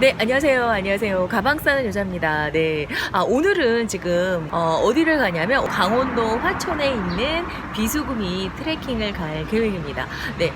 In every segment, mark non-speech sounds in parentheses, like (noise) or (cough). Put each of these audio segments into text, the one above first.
네, 안녕하세요. 안녕하세요. 가방 싸는 여자입니다. 네. 아, 오늘은 지금, 어, 어디를 가냐면, 강원도 화천에 있는 비수구미 트레킹을 갈 계획입니다. 네.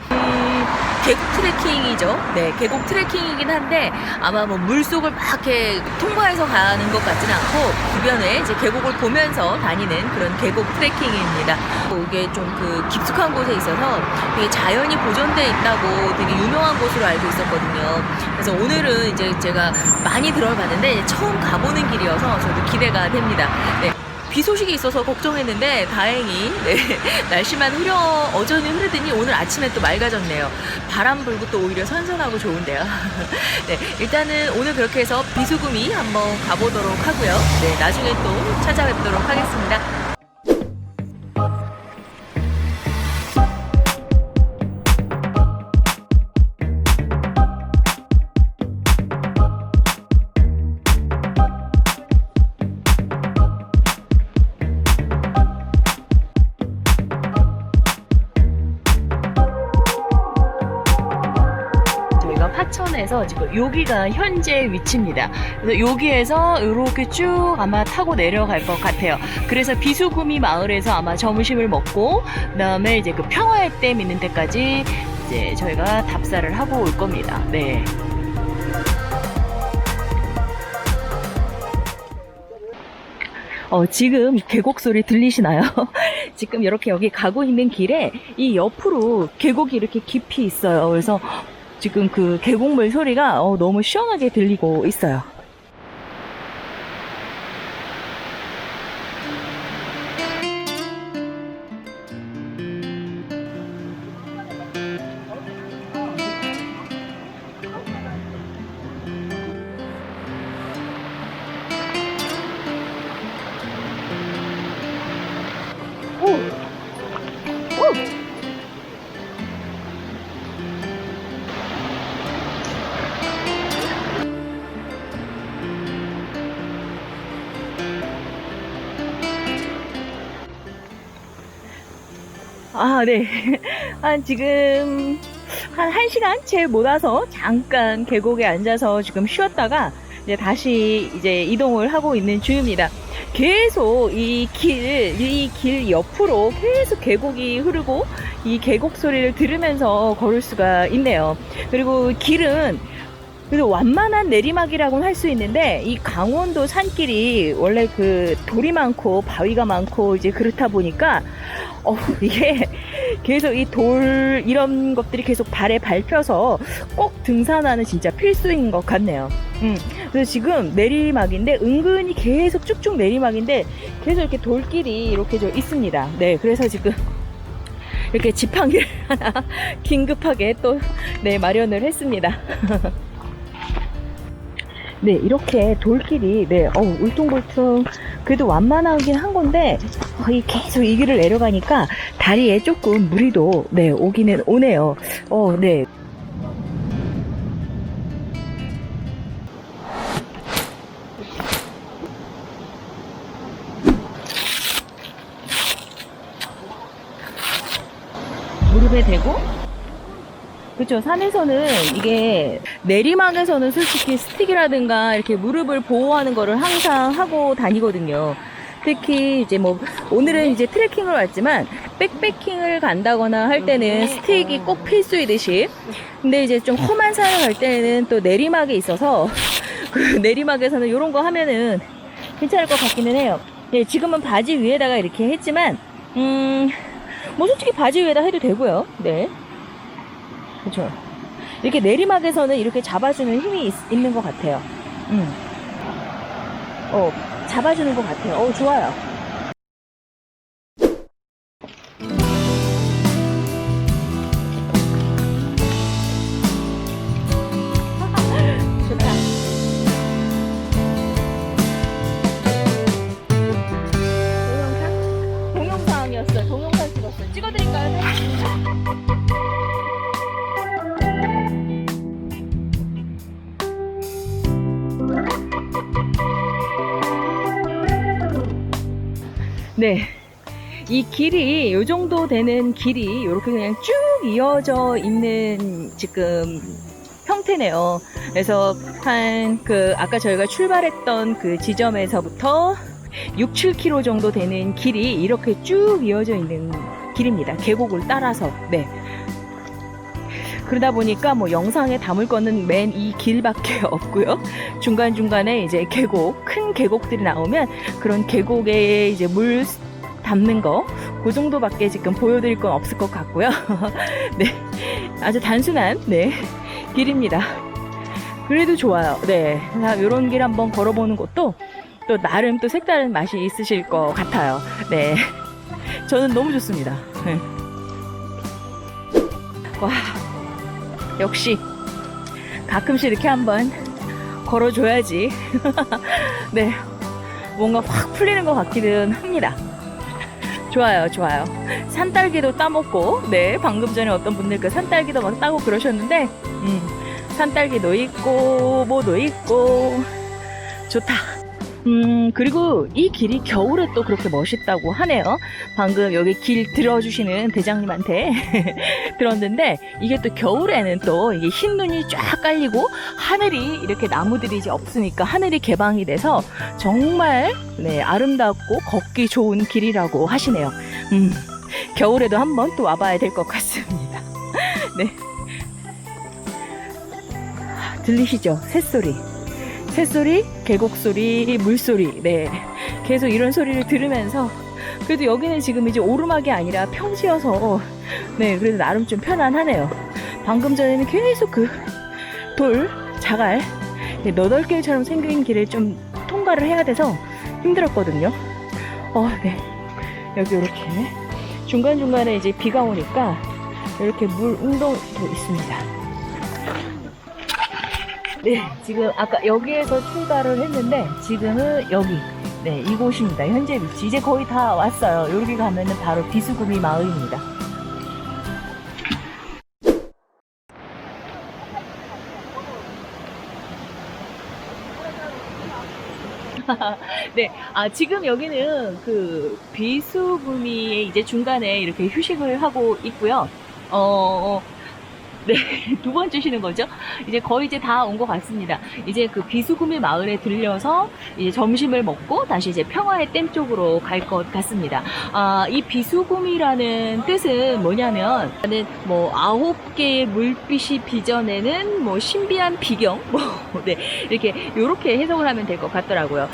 이 계곡 트레킹이죠. 네, 계곡 트레킹이긴 한데, 아마 뭐 물속을 막 이렇게 통과해서 가는 것 같지는 않고, 주변에 이제 계곡을 보면서 다니는 그런 계곡 트레킹입니다. 뭐 이게 좀 그 깊숙한 곳에 있어서 되게 자연이 보존돼 있다고 되게 유명한 곳으로 알고 있었거든요. 그래서 오늘은 이제 제가 많이 들어봤는데 처음 가보는 길이어서 저도 기대가 됩니다. 네. 비 소식이 있어서 걱정했는데 다행히 네, (laughs) 날씨만 흐려 어전히 흐르더니 오늘 아침에 또 맑아졌네요. 바람 불고 또 오히려 선선하고 좋은데요. (laughs) 네, 일단은 오늘 그렇게 해서 비수금이 한번 가보도록 하고요. 네, 나중에 또 찾아뵙도록 하겠습니다. 화천에서 지금 여기가 현재 위치입니다. 그래서 여기에서 이렇게 쭉 아마 타고 내려갈 것 같아요. 그래서 비수구미 마을에서 아마 점심을 먹고 그다음에 이제 그 평화의 댐 있는 데까지 이제 저희가 답사를 하고 올 겁니다. 네. 어, 지금 계곡 소리 들리시나요? (laughs) 지금 이렇게 여기 가고 있는 길에 이 옆으로 계곡이 이렇게 깊이 있어요. 그래서 지금 그 계곡물 소리가 어, 너무 시원하게 들리고 있어요. 아, 네. (laughs) 한 지금 한 1시간 채 못 와서 잠깐 계곡에 앉아서 지금 쉬었다가 이제 다시 이제 이동을 하고 있는 중입니다. 계속 이 길, 이 길 옆으로 계속 계곡이 흐르고 이 계곡 소리를 들으면서 걸을 수가 있네요. 그리고 길은 그래도 완만한 내리막이라고는 할 수 있는데 이 강원도 산길이 원래 그 돌이 많고 바위가 많고 이제 그렇다 보니까 어 (laughs) 이게 계속 이 돌 이런 것들이 계속 발에 밟혀서 꼭 등산하는 진짜 필수인 것 같네요. 음, 그래서 지금 내리막인데 은근히 계속 쭉쭉 내리막인데 계속 이렇게 돌길이 이렇게 좀 있습니다. 네, 그래서 지금 (laughs) 이렇게 지팡이를 (laughs) 하나 긴급하게 또 네, 마련을 했습니다. 네, 이렇게 돌길이, 네, 어우, 울퉁불퉁, 그래도 완만하긴 한 건데, 어, 이 계속 이 길을 내려가니까 다리에 조금 무리도, 네, 오기는 오네요. 어, 네. 무릎에 대고, 그렇죠. 산에서는 이게 내리막에서는 솔직히 스틱이라든가 이렇게 무릎을 보호하는 거를 항상 하고 다니거든요. 특히 이제 뭐 오늘은 이제 트레킹을 왔지만 백패킹을 간다거나 할 때는 스틱이 꼭 필수이듯이 근데 이제 좀 험한 산을 갈 때는 또 내리막에 있어서 (laughs) 그 내리막에서는 이런 거 하면은 괜찮을 것 같기는 해요. 네, 지금은 바지 위에다가 이렇게 했지만 음, 뭐 솔직히 바지 위에다 해도 되고요. 네. 그렇죠. 이렇게 내리막에서는 이렇게 잡아주는 힘이 있, 있는 것 같아요. 음. 어, 잡아주는 것 같아요. 어, 좋아요. 네. 이 길이 요 정도 되는 길이 이렇게 그냥 쭉 이어져 있는 지금 평 형태네요. 그래서 한 그 아까 저희가 출발했던 그 지점에서부터 6, 7km 정도 되는 길이 이렇게 쭉 이어져 있는 길입니다. 계곡을 따라서. 네. 그러다 보니까 뭐 영상에 담을 거는 맨 이 길밖에 (laughs) 없고요. 중간중간에 이제 계곡, 큰 계곡들이 나오면 그런 계곡에 이제 물 담는 거, 그 정도밖에 지금 보여드릴 건 없을 것 같고요. (laughs) 네. 아주 단순한, 네. 길입니다. 그래도 좋아요. 네. 이런 길 한번 걸어보는 것도 또 나름 또 색다른 맛이 있으실 것 같아요. 네. (laughs) 저는 너무 좋습니다. 네. 와. 역시 가끔씩 이렇게 한번 걸어줘야지. (laughs) 네. 뭔가 확 풀리는 것 같기는 합니다. 좋아요, 좋아요. 산딸기도 따먹고, 네. 방금 전에 어떤 분들 그 산딸기도 막 따고 그러셨는데, 음. 산딸기도 있고, 뭐도 있고, 좋다. 음, 그리고 이 길이 겨울에 또 그렇게 멋있다고 하네요. 방금 여기 길 들어주시는 대장님한테 (laughs) 들었는데, 이게 또 겨울에는 또 이게 흰 눈이 쫙 깔리고, 하늘이 이렇게 나무들이 이제 없으니까 하늘이 개방이 돼서 정말, 네, 아름답고 걷기 좋은 길이라고 하시네요. 음, 겨울에도 한번 또 와봐야 될 것 같습니다. (laughs) 네. 들리시죠? 새소리. 새소리, 계곡소리, 물소리. 네. 계속 이런 소리를 들으면서 그래도 여기는 지금 이제 오르막이 아니라 평지여서 네, 그래도 나름 좀 편안하네요. 방금 전에는 계속 그 돌, 자갈, 네, 너덜길처럼 생긴 길을 좀 통과를 해야 돼서 힘들었거든요. 어, 네. 여기 이렇게 중간중간에 이제 비가 오니까 이렇게 물 운동도 있습니다. 네, 지금 아까 여기에서 출발을 했는데 지금은 여기 네 이곳입니다. 현재 위치 이제 거의 다 왔어요. 여기 가면은 바로 비수구미 마을입니다. (laughs) 네, 아 지금 여기는 그 비수구미의 이제 중간에 이렇게 휴식을 하고 있고요. 어. 네, (laughs) 두 번째 쉬는 거죠. 이제 거의 이제 다 온 것 같습니다. 이제 그 비수구미 마을에 들려서 이제 점심을 먹고 다시 이제 평화의 댐 쪽으로 갈 것 같습니다. 아, 이 비수구미라는 뜻은 뭐냐면, 뭐 아홉 개의 물빛이 빚어내는 뭐 신비한 비경, (laughs) 뭐, 네, 이렇게, 요렇게 해석을 하면 될 것 같더라고요.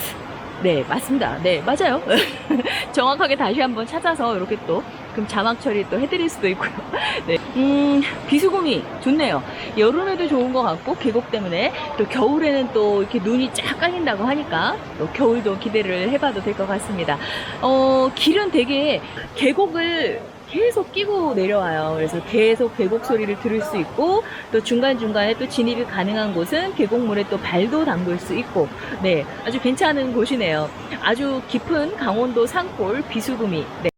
네, 맞습니다. 네, 맞아요. (laughs) 정확하게 다시 한번 찾아서 이렇게 또, 그럼 자막 처리 또 해드릴 수도 있고요. (laughs) 네. 음, 비수금이 좋네요. 여름에도 좋은 것 같고, 계곡 때문에, 또 겨울에는 또 이렇게 눈이 쫙 깔린다고 하니까, 또 겨울도 기대를 해봐도 될 것 같습니다. 어, 길은 되게 계곡을 계속 끼고 내려와요. 그래서 계속 계곡 소리를 들을 수 있고 또 중간중간에 또 진입이 가능한 곳은 계곡물에 또 발도 담글 수 있고 네 아주 괜찮은 곳이네요. 아주 깊은 강원도 산골 비수구미 네.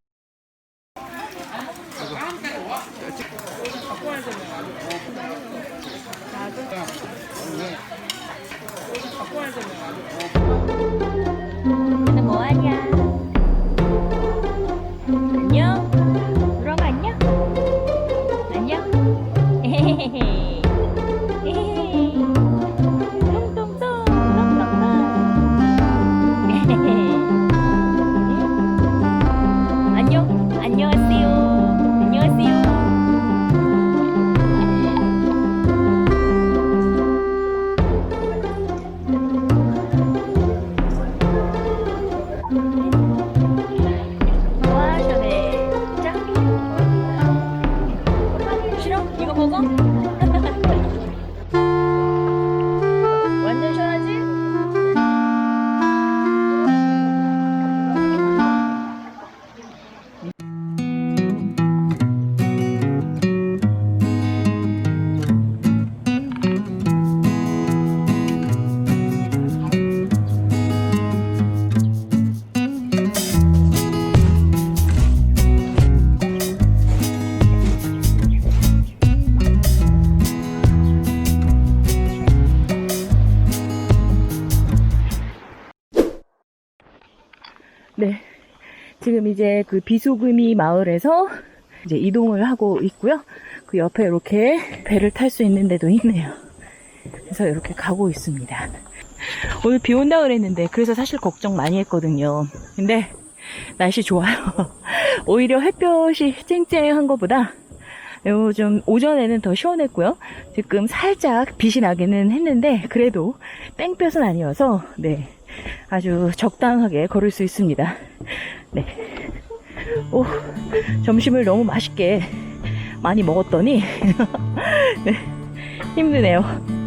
이거 먹어? 지금 이제 그 비수금이 마을에서 이제 이동을 하고 있고요. 그 옆에 이렇게 배를 탈 수 있는 데도 있네요. 그래서 이렇게 가고 있습니다. 오늘 비 온다 그랬는데 그래서 사실 걱정 많이 했거든요. 근데 날씨 좋아요. (laughs) 오히려 햇볕이 쨍쨍한 것보다 요즘 오전에는 더 시원했고요. 지금 살짝 빛이 나기는 했는데 그래도 땡볕은 아니어서 네 아주 적당하게 걸을 수 있습니다. 네. 오 점심을 너무 맛있게 많이 먹었더니 (laughs) 네 힘드네요.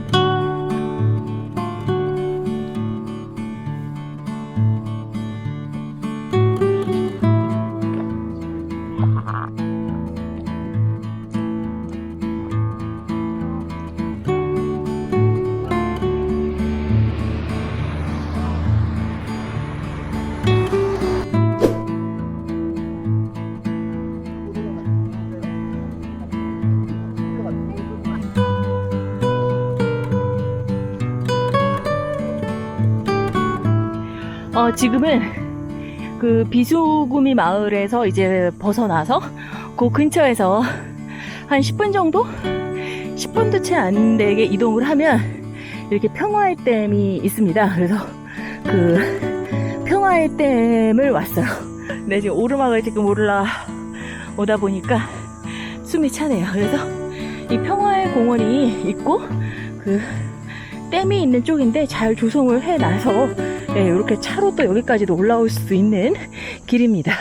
어, 지금은 그 비수구미 마을에서 이제 벗어나서 그 근처에서 한 10분 정도? 10분도 채 안 되게 이동을 하면 이렇게 평화의 댐이 있습니다. 그래서 그 평화의 댐을 왔어요. (laughs) 네, 지금 오르막을 지금 올라오다 보니까 숨이 차네요. 그래서 이 평화의 공원이 있고 그 댐이 있는 쪽인데 잘 조성을 해놔서 네, 이렇게 차로 또 여기까지도 올라올 수 있는 길입니다.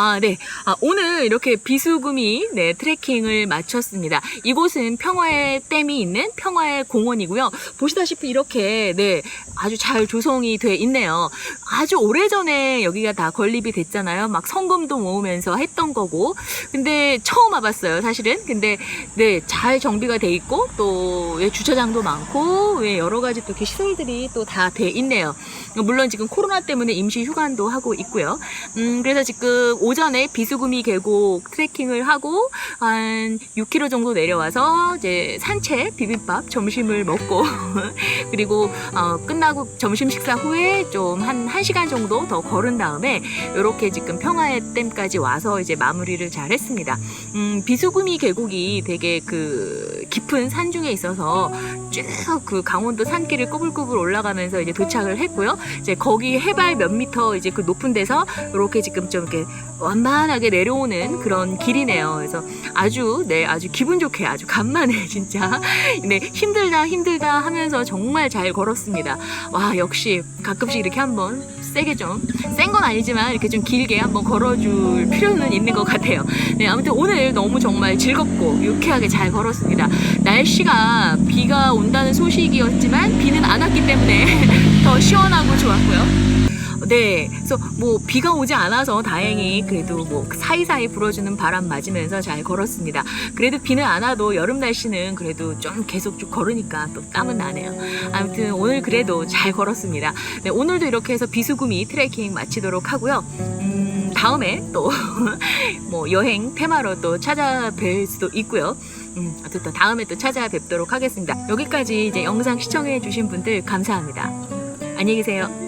아, 네. 아, 오늘 이렇게 비수구미 네, 트레킹을 마쳤습니다. 이곳은 평화의 댐이 있는 평화의 공원이고요. 보시다시피 이렇게 네, 아주 잘 조성이 돼 있네요. 아주 오래전에 여기가 다 건립이 됐잖아요. 막 성금도 모으면서 했던 거고. 근데 처음 와 봤어요, 사실은. 근데 네, 잘 정비가 돼 있고 또 예, 주차장도 많고 예, 여러 가지 또 이렇게 시설들이 또 다 돼 있네요. 물론 지금 코로나 때문에 임시 휴관도 하고 있고요. 음, 그래서 지금 오전에 비수구미 계곡 트레킹을 하고 한 6km 정도 내려와서 이제 산책 비빔밥 점심을 먹고 (laughs) 그리고 어, 끝나고 점심 식사 후에 좀 한 1시간 정도 더 걸은 다음에 이렇게 지금 평화의 댐까지 와서 이제 마무리를 잘 했습니다. 음, 비수구미 계곡이 되게 그 깊은 산 중에 있어서 쭉 그 강원도 산길을 꾸불꾸불 올라가면서 이제 도착을 했고요. 이제 거기 해발 몇 미터 이제 그 높은 데서 이렇게 지금 좀 이렇게 완만하게 내려오는 그런 길이네요. 그래서 아주 네 아주 기분 좋게 아주 간만에 (laughs) 진짜 네 힘들다 힘들다 하면서 정말 잘 걸었습니다. 와 역시 가끔씩 이렇게 한번 세게 좀 센 건 아니지만 이렇게 좀 길게 한번 걸어줄 필요는 있는 것 같아요. 네 아무튼 오늘 너무 정말 즐겁고 유쾌하게 잘 걸었습니다. 날씨가 비가 온다는 소식이었지만 비는 안 왔기 때문에 (laughs) 더 시원하고 좋았고요. 네, 그래서 뭐 비가 오지 않아서 다행히 그래도 뭐 사이사이 불어주는 바람 맞으면서 잘 걸었습니다. 그래도 비는 안 와도 여름 날씨는 그래도 좀 계속 쭉 걸으니까 또 땀은 나네요. 아무튼 오늘 그래도 잘 걸었습니다. 네, 오늘도 이렇게 해서 비수구미 트레킹 마치도록 하고요. 음, 다음에 또 (laughs) 뭐 여행 테마로 또 찾아뵐 수도 있고요. 음, 어쨌든 다음에 또 찾아뵙도록 하겠습니다. 여기까지 이제 영상 시청해 주신 분들 감사합니다. 안녕히 계세요.